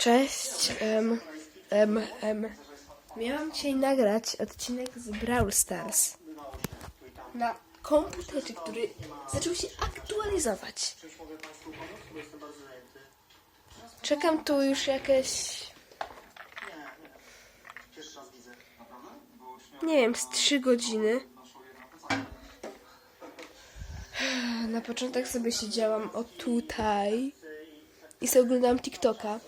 Cześć. Miałam dzisiaj nagrać odcinek z Brawl Stars na komputerze, który zaczął się aktualizować. Czekam tu już jakieś, nie wiem, z 3 godziny. Na początek sobie siedziałam o tutaj i sobie oglądałam TikToka,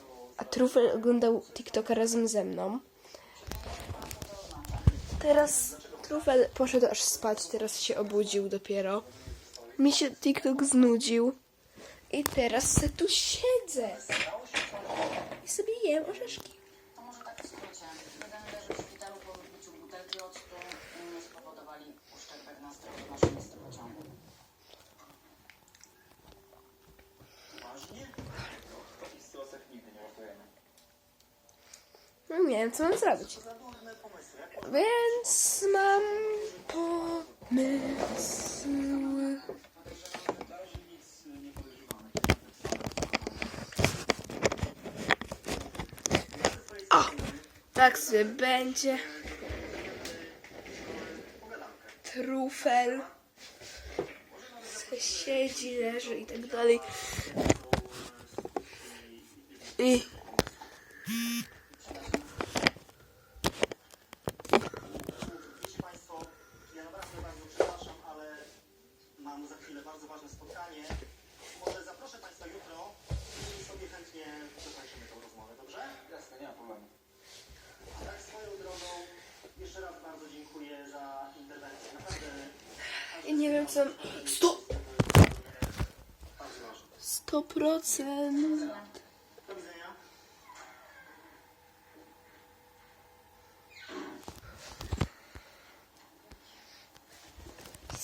a Trufel oglądał TikToka razem ze mną. Teraz Trufel poszedł aż spać, teraz się obudził dopiero. Mi się TikTok znudził i teraz se tu siedzę i sobie jem orzeszki. To może tak w skrócie. Jeden leży w szpitalu po wypiciu butelki octu, spowodowali nie wiem, co mam zrobić. Więc mam pomysł. O, tak sobie będzie. Trufel. Siedzi, leży i tak dalej. I mam za chwilę bardzo ważne spotkanie. Może zaproszę Państwa jutro i sobie chętnie dokończymy tą rozmowę, dobrze? Jasne, nie ma problemu. A tak swoją drogą, jeszcze raz bardzo dziękuję za interwencję. Naprawdę. Ja nie wiem co... Sto... 100%! 100%.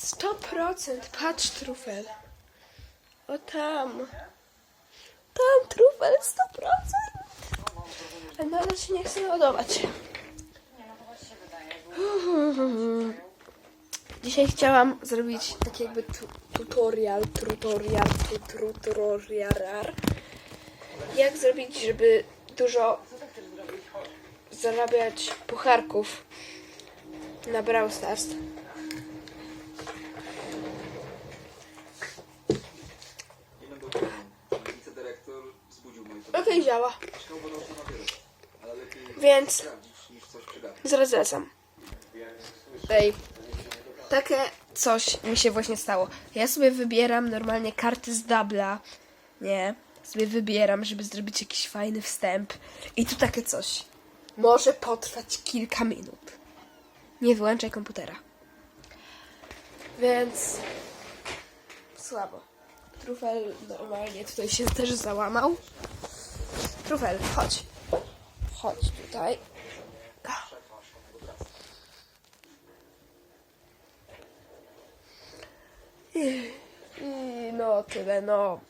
100%, patrz trufel. O tam. Tam trufel 100%. Ale nadal się nie chcę ładować. Dzisiaj chciałam zrobić taki jakby tutorial, tutorial, tutorial, jak zrobić, żeby dużo zarabiać pucharków na Brawl Stars. Lepiej Więc wracam. Ej, takie coś mi się właśnie stało. Ja sobie wybieram normalnie karty z dubla. Nie. Sobie wybieram, żeby zrobić jakiś fajny wstęp. I tu takie coś. Może potrwać kilka minut. Nie wyłączaj komputera. Więc słabo. Trufel normalnie tutaj się też załamał. Trufel, chodź. Chodź tutaj. No tyle, no.